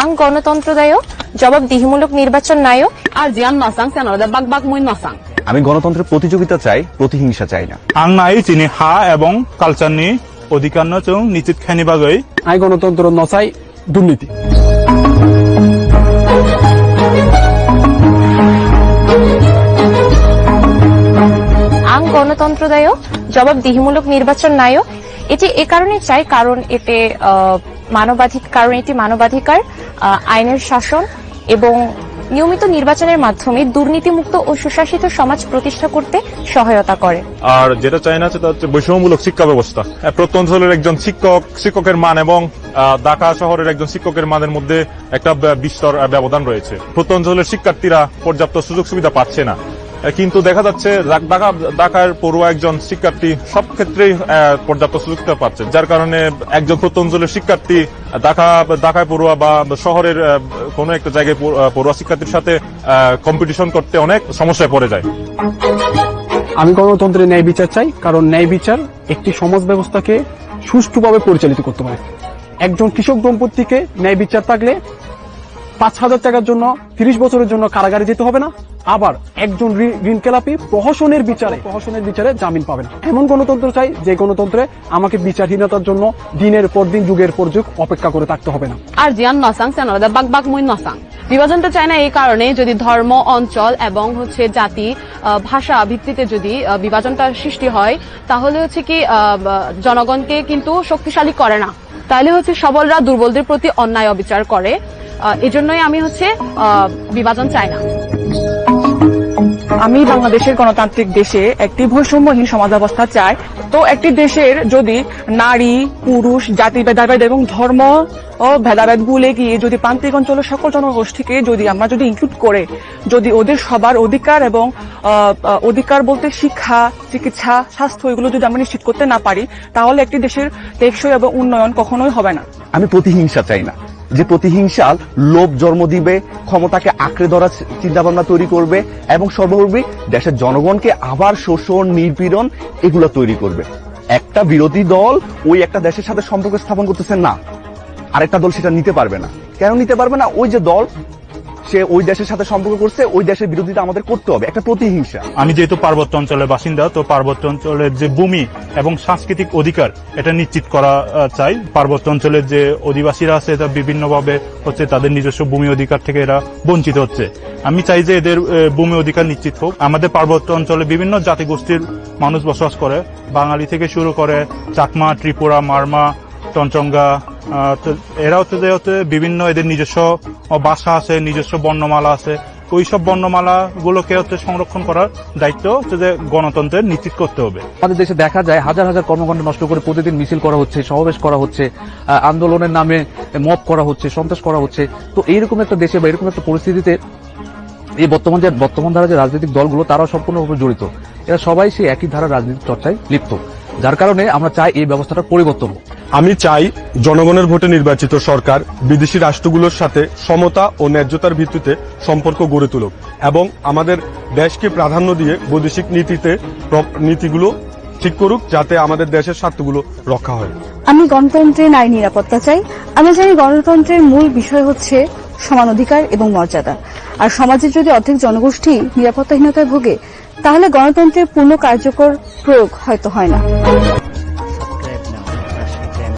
আং গণতন্ত্র দায় জবাব দিহিমূলক নির্বাচন নায়ক। আর জিয়ান নসাং সেনারদা বাক বাক মুই নসাং আমি গণতন্ত্রের প্রতিযোগিতা চাই প্রতিহিংসা চাই না। আং নাই চিনি হা এবং কালচার নিয়ে অধিকার নচং নিচিত খানি বাগই আই গণতন্ত্র নচাই দুর্নীতি। আং গণতন্ত্র দায় জবাব দিহিমূলক নির্বাচন নায়ক। এটি এ কারণে চাই কারণ এতে মানবাধিকার কারণ এটি মানবাধিকার আইনের শাসন এবং নিয়মিত নির্বাচনের মাধ্যমে দুর্নীতিমুক্ত ও সুশাসিত সমাজ প্রতিষ্ঠা করতে সহায়তা করে। আর যেটা চাই না সেটা হচ্ছে বৈষম্যমূলক শিক্ষা ব্যবস্থা। প্রত্যন্ত অঞ্চলের একজন শিক্ষক, শিক্ষকের মান এবং ঢাকা শহরের একজন শিক্ষকের মানের মধ্যে একটা বিস্তর ব্যবধান রয়েছে। প্রত্যন্ত অঞ্চলের শিক্ষার্থীরা পর্যাপ্ত সুযোগ সুবিধা পাচ্ছে না। কিন্তু দেখা যাচ্ছে ঢাক- ঢাকা, ঢাকার পড়ুয়া একজন শিক্ষার্থী সব ক্ষেত্রেই পর্যাপ্ত সুযোগ পাচ্ছে। যার কারণে একজন প্রত্যন্ত অঞ্চলের শিক্ষার্থী ঢাকা, ঢাকায় পড়ুয়া বা শহরের কোনো একটা জায়গায় পড়ুয়া শিক্ষার্থীর সাথে কম্পিটিশন করতে অনেক সমস্যায় পড়ে যায়। আমি গণতন্ত্রে ন্যায় বিচার চাই, কারণ ন্যায় বিচার একটি সমাজ ব্যবস্থাকে সুষ্ঠুভাবে পরিচালিত করতে পারে। একজন কৃষক দম্পতিকে ন্যায় বিচার থাকলে পাঁচ হাজার টাকার জন্য, তিরিশ বছরের জন্য কারাগারে যেতে হবে না। আবার একজন ঋণ খেলাপি প্রহসনের বিচারে প্রহসনের বিচারে জামিন পাবে না এমন গণতন্ত্র চাই যে গণতন্ত্রে আমাকে বিচারহীনতার জন্য দিনের পর দিন, যুগের পর যুগ অপেক্ষা করে থাকতে হবে না। আর জিয়ান নসাং সেনারদে বাক বাক মুই নসাং। বিভাজনটা চায় না এই কারণে যদি ধর্ম, অঞ্চল এবং হচ্ছে জাতি ভাষা ভিত্তিতে যদি বিভাজনটা সৃষ্টি হয়, তাহলে হচ্ছে কি জনগণকে কিন্তু শক্তিশালী করে না। তাহলে হচ্ছে সবলরা দুর্বলদের প্রতি অন্যায় অবিচার করে। এজন্যই আমি হচ্ছে আহ, বিভাজন চাই না। আমি বাংলাদেশের গণতান্ত্রিক দেশে একটি বৈষম্যহীন সমাজ ব্যবস্থা চাই। তো একটি দেশের যদি নারী পুরুষ জাতি ভেদাভেদ এবং ধর্ম ও ভেদাভেদ ভুলে গিয়ে যদি প্রান্তিক অঞ্চলের সকল জনগোষ্ঠীকে যদি আমরা যদি ইনক্লুড করে যদি ওদের সবার অধিকার এবং অধিকার বলতে শিক্ষা চিকিৎসা স্বাস্থ্য এগুলো যদি আমরা নিশ্চিত করতে না পারি তাহলে একটি দেশের টেকসই এবং উন্নয়ন কখনোই হবে না। আমি প্রতিহিংসা চাই না। যে প্রতিহিংসা লোভ জন্ম দিবে, ক্ষমতাকে আঁকড়ে ধরার চিন্তাভাবনা তৈরি করবে, এবং সর্বোপরি দেশের জনগণকে আবার শোষণ নির্পীড়ন এগুলো তৈরি করবে। একটা বিরোধী দল ওই একটা দেশের সাথে সম্পর্ক স্থাপন করতেছে না। আরেকটা দল সেটা নিতে পারবে না। কেন নিতে পারবে না? ওই যে দল সে ওই দেশের সাথে সম্পর্ক করছে, ওই দেশের বিরোধিতা আমাদের করতে হবে। একটা প্রতিহিংসা। আমি যেহেতু পার্বত্য অঞ্চলের বাসিন্দা, তো পার্বত্য অঞ্চলের যে ভূমি এবং সাংস্কৃতিক অধিকার, এটা নিশ্চিত করা চাই। পার্বত্য অঞ্চলের যে অধিবাসীরা আছে, এটা বিভিন্নভাবে হচ্ছে তাদের নিজস্ব ভূমি অধিকার থেকে এরা বঞ্চিত হচ্ছে। আমি চাই যে এদের ভূমি অধিকার নিশ্চিত হোক। আমাদের পার্বত্য অঞ্চলে বিভিন্ন জাতিগোষ্ঠীর মানুষ বসবাস করে। বাঙালি থেকে শুরু করে চাকমা, ত্রিপুরা, মারমা টনচঙ্গা এরা হচ্ছে যে হচ্ছে বিভিন্ন এদের নিজস্ব ভাষা আছে, নিজস্ব বর্ণমালা আছে ওই সব বর্ণমালা গুলোকে হচ্ছে সংরক্ষণ করার দায়িত্ব হচ্ছে যে গণতন্ত্রের নিশ্চিত করতে হবে। আমাদের দেশে দেখা যায় হাজার হাজার কর্মকাণ্ড নষ্ট করে প্রতিদিন মিছিল করা হচ্ছে, সমাবেশ করা হচ্ছে আন্দোলনের নামে মব করা হচ্ছে, সন্ত্রাস করা হচ্ছে। তো এইরকম একটা দেশে বা এরকম একটা পরিস্থিতিতে এই বর্তমান যে, বর্তমান ধারা যে রাজনৈতিক দলগুলো, তারাও সম্পূর্ণভাবে জড়িত। এরা সবাই সেই একই ধারা রাজনীতি চর্চায় লিপ্ত। যার কারণে আমরা চাই এই ব্যবস্থাটা পরিবর্তন হোক। আমি চাই জনগণের ভোটে নির্বাচিত সরকার বিদেশি রাষ্ট্রগুলোর সাথে সমতা ও ন্যায্যতার ভিত্তিতে সম্পর্ক গড়ে তুলুক এবং আমাদের দেশকে প্রাধান্য দিয়ে বৈদেশিক নীতিতে নীতিগুলো ঠিক করুক যাতে আমাদের দেশের স্বার্থগুলো রক্ষা হয়। আমি গণতন্ত্রের নারী নিরাপত্তা চাই। আমি জানি গণতন্ত্রের মূল বিষয় হচ্ছে সমান অধিকার এবং মর্যাদা। আর সমাজের যদি অর্ধেক জনগোষ্ঠী নিরাপত্তাহীনতায় ভোগে তাহলে গণতন্ত্রের পূর্ণ কার্যকর প্রয়োগ হয়তো হয় না।